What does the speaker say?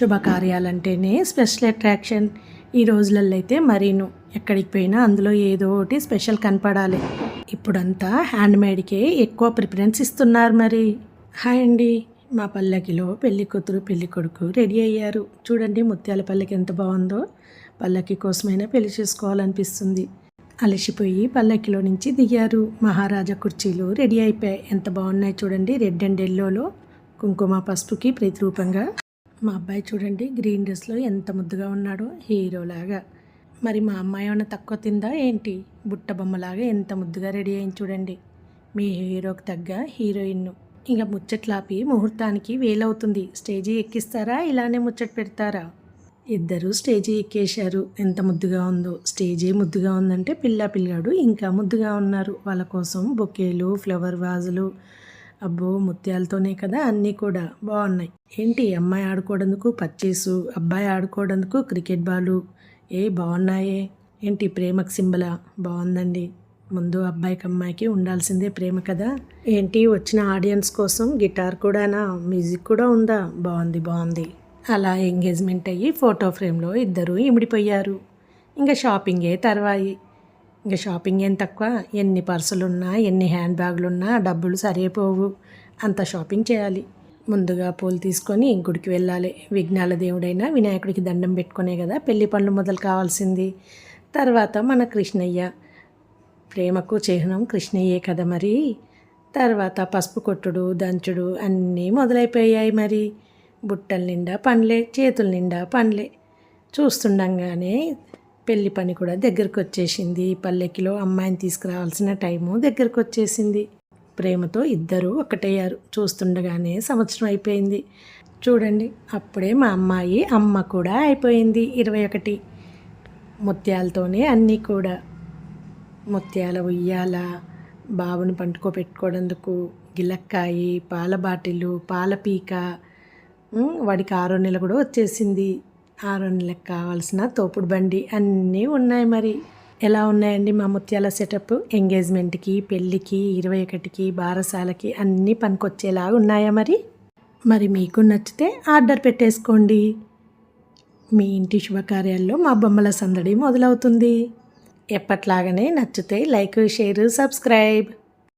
శుభకార్యాలంటేనే special attraction. ఈ రోజులలో అయితే మరీను ఎక్కడికి పోయినా అందులో ఏదో ఒకటి స్పెషల్ కనపడాలి. ఇప్పుడంతా హ్యాండ్ మేడ్కే ఎక్కువ ప్రిఫరెన్స్ ఇస్తున్నారు మరి. హాయ్ అండి. మా పల్లకిలో పెళ్ళి కూతురు పెళ్ళి కొడుకు రెడీ అయ్యారు. చూడండి ముత్యాల పల్లకి ఎంత బాగుందో. పల్లకి కోసమైనా పెళ్ళి చేసుకోవాలనిపిస్తుంది. అలసిపోయి పల్లకిలో నుంచి దిగారు. మహారాజా కుర్చీలు రెడీ అయిపోయాయి. ఎంత బాగున్నాయి చూడండి. రెడ్ అండ్ ఎల్లోలో కుంకుమ పసుపుకి ప్రతిరూపంగా మా అబ్బాయి చూడండి గ్రీన్ డ్రెస్లో ఎంత ముద్దుగా ఉన్నాడో హీరోలాగా మరి మా అమ్మాయి ఏమైనా తక్కువ తిందా ఏంటి? బుట్ట బొమ్మలాగా ఎంత ముద్దుగా రెడీ అయింది చూడండి. మీ హీరోకి తగ్గ హీరోయిన్ ఇంకా ముచ్చట్లాపి ముహూర్తానికి వేలవుతుంది. స్టేజీ ఎక్కిస్తారా? ఇలానే ముచ్చట పెడతారా? ఇద్దరూ స్టేజీ ఎక్కేశారు. ఎంత ముద్దుగా ఉందో. స్టేజీ ముద్దుగా ఉందంటే పిల్ల పిల్లాడు ఇంకా ముద్దుగా ఉన్నారు. వాళ్ళ కోసం బొకేలు ఫ్లవర్ వాజులు అబ్బో ముత్యాలతోనే కదా అన్నీ కూడా బాగున్నాయి ఏంటి అమ్మాయి ఆడుకోవడందుకు పచ్చేసు అబ్బాయి ఆడుకోవడందుకు క్రికెట్ బాలు? ఏ బాగున్నాయే ఏంటి ప్రేమకు సింబలా? బాగుందండి ముందు అబ్బాయికి అమ్మాయికి ఉండాల్సిందే ప్రేమ కదా. ఏంటి వచ్చిన ఆడియన్స్ కోసం గిటార్ కూడానా? మ్యూజిక్ కూడా ఉందా? బాగుంది బాగుంది అలా ఎంగేజ్మెంట్ అయ్యి ఫోటో ఫ్రేమ్లో ఇద్దరు ఇమిడిపోయారు. ఇంకా షాపింగే తర్వాయి. ఇంకా షాపింగ్ ఏం తక్కువ? ఎన్ని పర్సులు ఉన్నా ఎన్ని హ్యాండ్ బ్యాగులు ఉన్నా డబ్బులు సరిపోవు. అంత షాపింగ్ చేయాలి. ముందుగా పూలు తీసుకొని గుడికి వెళ్ళాలి. విఘ్నాల దేవుడైనా వినాయకుడికి దండం పెట్టుకునే కదా పెళ్ళి పనులు మొదలు కావాల్సింది. తర్వాత మన కృష్ణయ్య. ప్రేమకు చిహ్నం కృష్ణయ్యే కదా మరి. తర్వాత పసుపు కొట్టుడు దంచుడు అన్నీ మొదలైపోయాయి మరి. బుట్టల నిండా పనులే చేతుల నిండా పనులే చూస్తుండగానే పెళ్ళి పని కూడా దగ్గరకు వచ్చేసింది పల్లెకిలో అమ్మాయిని తీసుకురావాల్సిన టైము దగ్గరకు వచ్చేసింది ప్రేమతో ఇద్దరూ ఒకటయ్యారు. చూస్తుండగానే సంవత్సరం అయిపోయింది. చూడండి అప్పుడే మా అమ్మాయి అమ్మ కూడా అయిపోయింది ఇరవై ఒకటి ముత్యాలతోనే అన్నీ కూడా. ముత్యాల ఉయ్యాల బాబుని పండుకో పెట్టుకోవడందుకు గిలక్కాయి పాల బాటిలు పాల పీక వాడికి ఆరో నెల కూడా వచ్చేసింది. ఆరు నెలకు కావాల్సిన తోపుడు బండి అన్నీ ఉన్నాయి మరి. ఎలా ఉన్నాయండి మా ముత్యాల సెటప్? ఎంగేజ్మెంట్కి పెళ్ళికి ఇరవై ఒకటికి బారసాలకి అన్నీ పనికొచ్చేలాగా ఉన్నాయా మరి? మరి మీకు నచ్చితే ఆర్డర్ పెట్టేసుకోండి. మీ ఇంటి శుభకార్యాల్లో మా బొమ్మల సందడి మొదలవుతుంది. ఎప్పట్లాగనే నచ్చితే లైక్ షేర్ సబ్స్క్రైబ్.